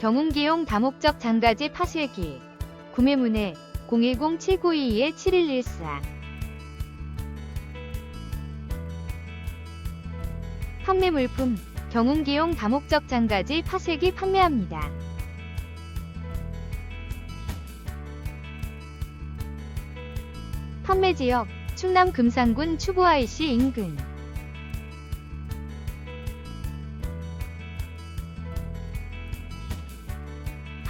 경운기용 다목적 장가지 파쇄기. 구매문의 010-7922-7114 판매 물품 경운기용 다목적 장가지 파쇄기 판매합니다. 판매 지역 충남 금산군 IC 인근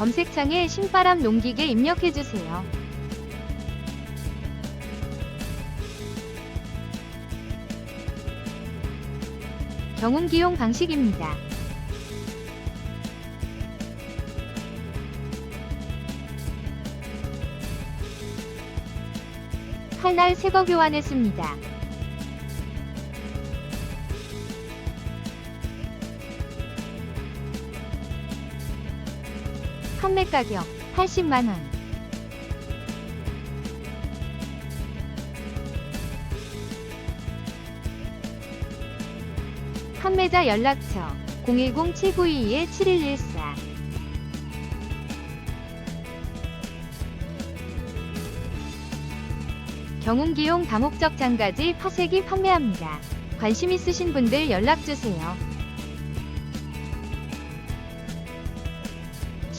검색창에 신바람 농기계 입력해주세요. 경운기용 방식입니다. 칼날 새거 교환했습니다. 판매 가격 80만원. 판매자 연락처 010-7922-7114 경운기용 다목적 장가지 파쇄기 판매합니다. 관심 있으신 분들 연락주세요.